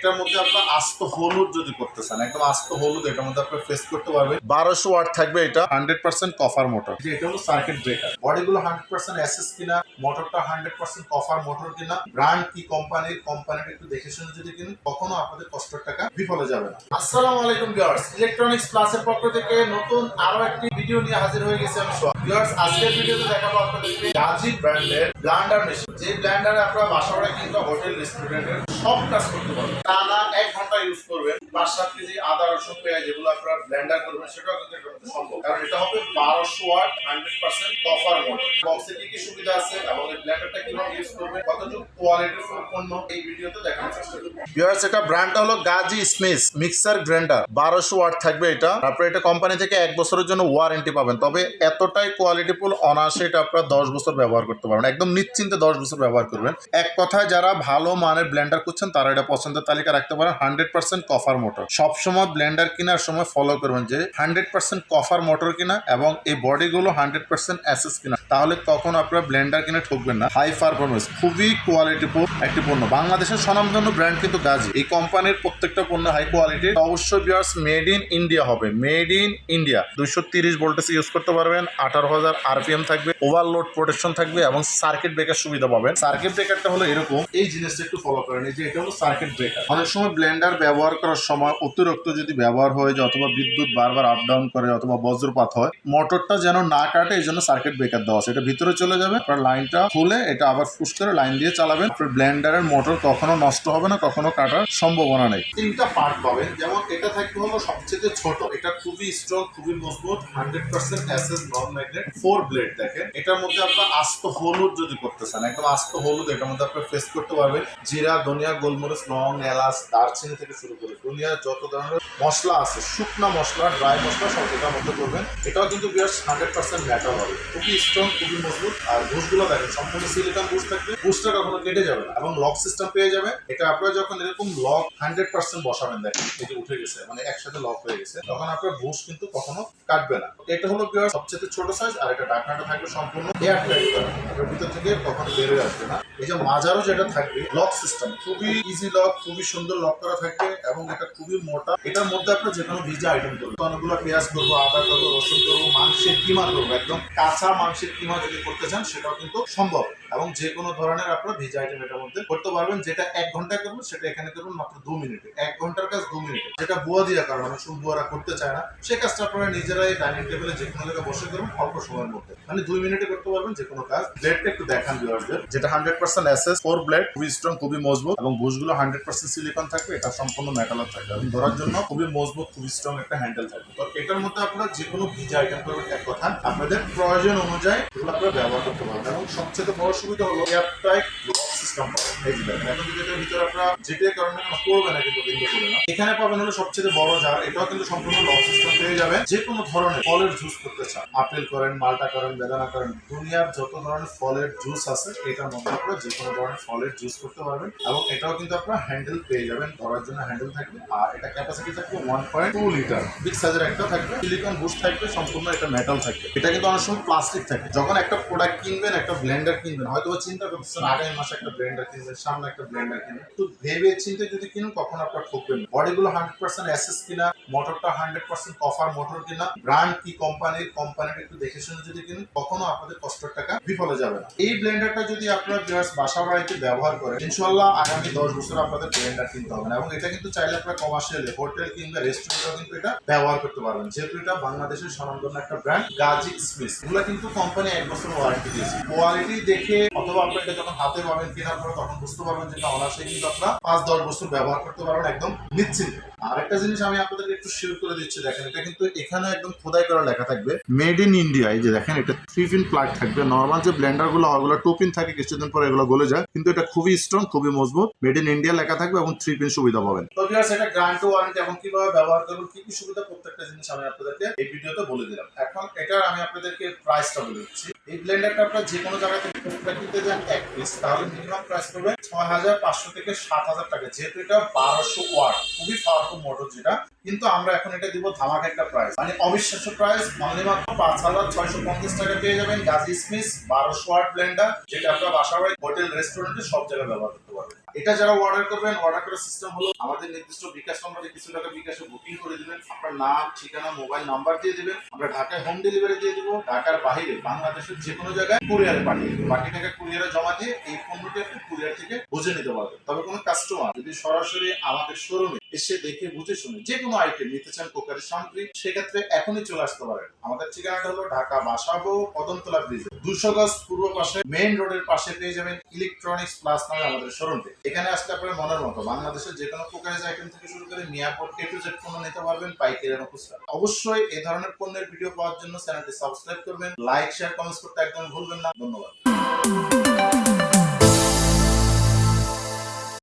এটার মধ্যে আপনার আস্ত হলুদ যদি করতে চান একদম আস্ত হলুদ এটার মধ্যে আপনার ফেস করতে পারবেন। বারোশো ওয়াট থাকবে এটা হান্ড্রেড পার্সেন্ট কফার মোটর। এটা হলো সার্কিট ব্রেকার বডিগুলো হান্ড্রেড পার্সেন্ট অ্যাসেস কিনা মোটরটা হান্ড্রেড পার্সেন্ট কফার মোটর কিনা ব্র্যান্ড কি কোম্পানির কোম্পানিটা একটু দেখে শুনে যদি কিনুন কখনো আপনাদের কষ্টের টাকা বিফলে যাবে না। আসসালামু আলাইকুম ভিউয়ার্স ইলেকট্রনিক্স প্লাসের পক্ষ থেকে নতুন আরও একটি ভিডিও নিয়ে হাজির হয়ে গেছে আমি সোহাগ। ভিউয়ার্স আজকের ভিডিওতে দেখাবো আপনাদেরকে গাজি ব্র্যান্ডের ব্লান্ডার মেশিন যে ব্লান্ডারে আপনারা বাসা বাড়ি কিংবা হোটেল রেস্টুরেন্টের সব কাজ করতে পারবেন টানা এক ঘণ্টা ইউজ করবেন। পাঁচ সাত কেজি আদা রসুন পেঁয়াজ যেগুলো আপনারা ব্লেন্ডার করবেন সেটাও কিন্তু এটার মধ্যে সম্ভব। কারণ এটা হবে বারোশো watt hundred percent copper motor বক্সে কি কি সুবিধা আছে? এবং এই ব্লেন্ডারটা কীভাবে ইউজ করবেন? কতটুকু কোয়ালিটির পণ্য এই ভিডিওতে দেখানোর চেষ্টা করব। ভিউয়ার্স এটা ব্র্যান্ডটা হলো গাজি স্মিথ মিক্সার গ্রাইন্ডার। বারোশো ওয়াট থাকবে এটা। তারপরে এটা কোম্পানি থেকে এক বছরের জন্য ওয়ারেন্টি পাবেন। তবে এতটাই কোয়ালিটিফুল অনায়াসে এটা আপনারা দশ বছর ব্যবহার করতে পারবেন। একদম নিশ্চিন্তে দশ বছর ব্যবহার করবেন। এক কথায় যারা ভালো মানের ব্লেন্ডার করছেন, তারা এটা পছন্দের তালিকা রাখতে পারেন। Hundred percent copper motor. সবসময় ব্লেন্ডার কেনার সময় ফলো করবেন যে হান্ড্রেড পার্সেন্ট কফার মোটর কিনা এবং এই বডিগুলো হান্ড্রেড পার্সেন্ট অ্যাসেস কিনা। তাহলে তখন আপনারা ব্লেন্ডার কিনে ঠকবেন না। হাই পারফরমেন্স খুবই কোয়ালিটিফুল একটি পণ্য। বাংলাদেশের স্বনামধন্য ব্র্যান্ড কিন্তু গাজি। এই কোম্পানির প্রত্যেকটা পণ্য হাই কোয়ালিটি অবশ্যই বিয়ার্স মেড ইন ইন্ডিয়া হবে। মেড ইন ইন্ডিয়া দুইশো তিরিশ ভোল্টেজ ইউজ করতে পারবেন। আঠারো হাজার আরপিএম থাকবে। ওভারলোড প্রোটেকশন থাকবে এবং সার্কিট ব্রেকার সুবিধা পাবেন। সার্কিট ব্রেকারটা হলো এরকম। এই জিনিসটা একটু ফলো করেন। এই যে এটা হলো সার্কিট ব্রেকার অনেক সময় ব্লেন্ডার ব্যবহার করার সময় অতিরিক্ত যদি ব্যবহার হয়ে যায় অথবা বিদ্যুৎ বারবার আপ ডাউন করে অথবা বজ্রপাত হয় মোটরটা যেন না কাটে এই জন্য সার্কিট ব্রেকার দেওয়া আছে। এটা ভিতরে চলে যাবে আপনার লাইনটা খুলে এটা আবার ফুস করে লাইন দিয়ে চালাবেন। আপনার ব্লেন্ডারের মোটর কখনো নষ্ট হবে না কখনো কাটার সম্ভাবনা নেই। তিনটা পার্ট পাবেন। যেমন এটা থাকবে হলো সবচেয়ে ছোট। এটা খুবই স্ট্রং খুবই মজবুত হান্ড্রেড পার্সেন্ট অ্যাসেস নন ম্যাগনেট ফোর ব্লেড দেখেন। এটার মধ্যে আপনার আস্ত হলুদ যদি করতে চান একদম আস্ত হলুদ এটার মধ্যে আপনার ফেস করতে পারবেন। জিরা ধনিয়া গোলমরিচ, লং, এলাচ, দারচিনি থেকে শুরু করে দুনিয়ার যত ধরনের মশলা আছে, শুকনা মশলা ড্রাই মশলা, সব এটার মধ্যে করবেন। এটাও কিন্তু বিয়ার্স হান্ড্রেড পার্সেন্ট ম্যাটার হবে। খুবই স্ট্রং খুবই মজবুত। আর বুশগুলো দেখেন, সম্পূর্ণ সিলিকন বুশ থাকবে। বুশটা কখনো কেটে যাবে না এবং লক সিস্টেম পেয়ে যাবে এটা আপনারা যখন এরকম লক হান্ড্রেড পার্সেন্ট বসাবেন, দেখেন যে উঠে গেছে মানে একসাথে লক হয়ে গেছে, তখন আপনার বুশ কিন্তু কখনো কাটবে না। এটা হলো বিয়ার্স সবচেয়ে ছোট সাইজ আর এটা ঢাকনাটা থাকবে সম্পূর্ণ এয়ার টাইট করা ভিতর থেকে কখনো বেরোয় আসবে না। এই যে মাজারও যেটা থাকবে লক সিস্টেম খুবই ইজি লক খুবই সুন্দর লক করা থাকবে এবং এটা খুবই মোটা। এটার মধ্যে আপনার যে কোনো ভিজা আইটেম করব অনেকগুলো পেঁয়াজ করব, আদা করব, রসুন করব, মাংসের কিমা করব, একদম কাঁচা মাংসের কিমা যদি করতে চান, সেটাও কিন্তু সম্ভব। এবং যে কোনো ধরনের আপনার ভিজা আইটেম এটার মধ্যে করতে পারবেন। যেটা এক ঘন্টায় করবেন, সেটা এখানে করবেন মাত্র দু মিনিটে। এক ঘণ্টার কাজ দু মিনিটে। যেটা বুয়া দিয়া, কারণ অনেক সময় বুয়ারা করতে চায় না, সে কাজটা আপনারা নিজেরাই ডাইনিং টেবিলে যে কোনো জায়গায় বসে করবেন অল্প সময়ের মধ্যে। মানে দুই মিনিটে করতে পারবেন যে কোনো কাজ ব্লেডটা একটু দেখান ভিউয়ার্সদের যেটা হান্ড্রেড পার্সেন্ট অ্যাসেস ফোর ব্লেড খুবই স্ট্রং খুবই মজবুত, এবং বুশগুলো হান্ড্রেড পার্সেন্ট সিলিকন থাকবে, এটা সম্পূর্ণ মেটালার থাকবে। এবং ধরার জন্য খুবই মজবুত, খুবই স্ট্রং একটা হ্যান্ডেল থাকবে। তো এটার মধ্যে আপনারা যে কোনো ভিজা আইটেম করবেন, এক কথা, আপনাদের প্রয়োজন অনুযায়ী এগুলো আপনারা ব্যবহার করতে পারবেন। এবং সবচেয়ে বড় সুবিধা হলো। এয়ারটাইট এখন পাবেন হলো সবচেয়ে বড় জার এটাও কিন্তু সম্পূর্ণ লক সিস্টেম পেয়ে যাবেন। যে কোনো ধরনের ফলের জুস করতে চান, আপেল করেন, মালটা করেন, বেদানা করেন, দুনিয়ার যত ধরনের ফলের জুস আছে, এটার মধ্যে আপনারা যে কোনো ধরনের ফলের জুস করতে পারবেন এবং এটাও কিন্তু আপনারা হ্যান্ডেল পেয়ে যাবেন, ধরার জন্য হ্যান্ডেল থাকবে। আর এটা ক্যাপাসিটি থাকবে one point two litre big সাইজের একটা থাকবে সিলিকন বুস্ট থাকবে, সম্পূর্ণ এটা মেটাল থাকবে। এটা কিন্তু অনেক সময় প্লাস্টিক থাকে। যখন একটা প্রোডাক্ট কিনবেন, একটা ব্লেন্ডার কিনবেন হয়তো চিন্তা করতেছেন, আগামী মাসে একটা কিনবেন সামনে একটা কিনবেন তো ভেবে চিন্তে যদি কিনুন আপনার ঠকবেন বডিগুলো হান্ড্রেড পার্সেন্ট অ্যাসেস কিনা মোটরটা হান্ড্রেড পার্সেন্ট মোটর কিনা কি কোম্পানির কোম্পানিটা একটু দেখে শুনে যদি কিনুন, কখনো আপনাদের কষ্টের টাকা বিফলে যাবে না। এই যদি বিয়ার্স বাসা বাড়িতে ব্যবহার করেন ইনশাল্লাহ আগামী দশ বছর আপনাদের ব্লেন্ডার কিনতে হবে না। এবং এটা কিন্তু চাইলে আপনারা কমার্শিয়ালি হোটেল কিংবা রেস্টুরেন্টও কিন্তু এটা ব্যবহার করতে পারবেন। যেহেতু এটা বাংলাদেশের স্বনামধন্য একটা ব্র্যান্ড গাজি স্মিথ এগুলো কিন্তু কোম্পানি এক বছর ওয়ারেন্টি দিয়েছে। কোয়ালিটি দেখে অথবা আপনার এটা যখন হাতে পাবেন কেনার পরে তখন বুঝতে পারবেন যে না অনায়াসে কিন্তু আপনারা পাঁচ, দশ বছর ব্যবহার করতে পারবেন, একদম নিশ্চিন্ত। আরেকটা জিনিস আমি আপনাদেরকে একটু শেয়ার করে দিচ্ছি, দেখেন, এটা কিন্তু এখানে একদম খোদাই করা লেখা থাকবে। মেড ইন ইন্ডিয়া এই যে দেখেন, এটা থ্রি পিন প্লাগ থাকবে। নর্মাল যে ব্লেন্ডারগুলো টু পিন থাকে, কিছুদিন পরে এগুলো গলে যায়। কিন্তু এটা খুবই স্ট্রং খুবই মজবুত। মেড ইন ইন্ডিয়া লেখা থাকবে এবং থ্রি পিন সুবিধা পাবেন। তো ভিউয়ার্স এটা গ্যারান্টি ওয়ারেন্টি এখন কীভাবে ব্যবহার করবেন, কি কি সুবিধা, প্রত্যেকটা জিনিস আমি আপনাদেরকে এই ভিডিওতে বলে দিলাম। এখন এটা আমি আপনাদেরকে প্রাইসটা বলে দিচ্ছি। এই ব্লেন্ডারটা আপনার যে কোনো জায়গা থেকে কিনতে যান, এক পিস তাহলে মিনিমাম প্রাইস পড়বে ছয় হাজার পাঁচশো থেকে সাত হাজার টাকা, যেহেতু এটা বারোশো ওয়াট, খুবই পাওয়ারফুল মোটর যেটা কিন্তু আমরা এখন এটা দিব ধামাকা একটা প্রাইস মানে অবিশ্বাস্য প্রাইস অনলি মাত্র পাঁচ হাজার ছয়শো পঞ্চাশ টাকা পেয়ে যাবেন গাজি স্মিস বারোশো ওয়াট ব্লেন্ডার যেটা আপনার বাসা বাড়ি হোটেল রেস্টুরেন্টে সব জায়গায় ব্যবহার করতে পারবেন। এটা যারা অর্ডার করবেন অর্ডার করার সিস্টেম হলো আমাদের নির্দিষ্ট বিকাশ নম্বরে কিছু টাকা বিকাশে বুকিং করে দিবেন। আপনার নাম, ঠিকানা মোবাইল নাম্বার দিয়ে দিবেন। আমরা ঢাকায় হোম ডেলিভারি দিয়ে দিব। ঢাকার বাইরে, বাংলাদেশের যে কোনো জায়গায় কুরিয়ারে পাঠিয়ে দেবো বাকি টাকা কুরিয়ারে জমা দিয়ে এই পণ্যটি আপনি কুরিয়ার থেকে বুঝে নিতে পারবেন। তবে কোনো কাস্টমার যদি সরাসরি আমাদের শোরুমে এসে দেখে বুঝে শুনে যে কোনো আইটেম নিতে চান কোকারি সামগ্রী, সেক্ষেত্রে এখনই চলে আসতে পারেন। আমাদের ঠিকানাটা হলো ঢাকা বাসাবো, কদমতলা ব্রিজ। দুশো গজ পূর্ব পাশে মেইন রোডের পাশে পেয়ে যাবেন ইলেকট্রনিক্স প্লাস নামে আমাদের শোরুমটি এখানে আসলে আপনার মনের মতো, বাংলাদেশের যে কোনো কোকারিজ আইটেম থেকে শুরু করে মিয়াপোর এ টু জেড পণ্য নিতে পারবেন পাইকারি এবং খুচরা। অবশ্যই এই ধরনের পণ্যের ভিডিও পাওয়ার জন্য চ্যানেলটি সাবস্ক্রাইব করবেন লাইক শেয়ার কমেন্টস করতে একদম ভুলবেন না। ধন্যবাদ।